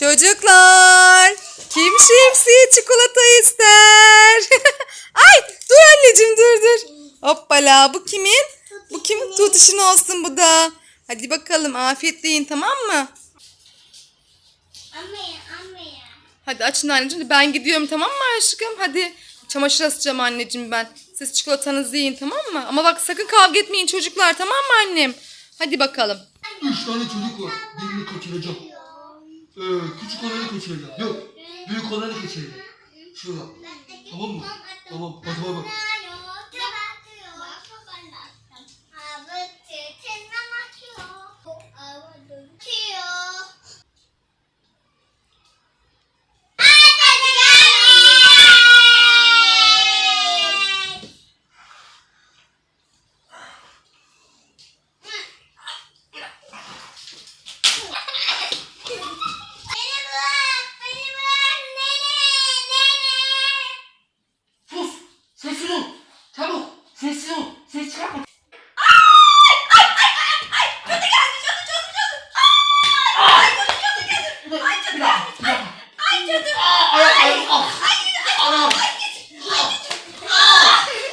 Çocuklar kim şemsiye çikolata ister? Ay dur anneciğim dur dur. Hoppala bu kimin? Bu kimin? Tutuşun olsun bu da. Hadi bakalım afiyetle yiyin tamam mı? Hadi açın anneciğim. Ben gidiyorum tamam mı aşkım? Hadi çamaşır asacağım anneciğim ben. Siz çikolatanızı yiyin tamam mı? Ama bak sakın kavga etmeyin çocuklar tamam mı annem? Hadi bakalım. Üç tane çocuk var. Birini kaçıracağım. Evet, küçük olanı kaçıracağım. Yok, büyük olanı kaçıracağım. Şurada. Tamam mı? Tamam, hadi bay bay. 接近接近か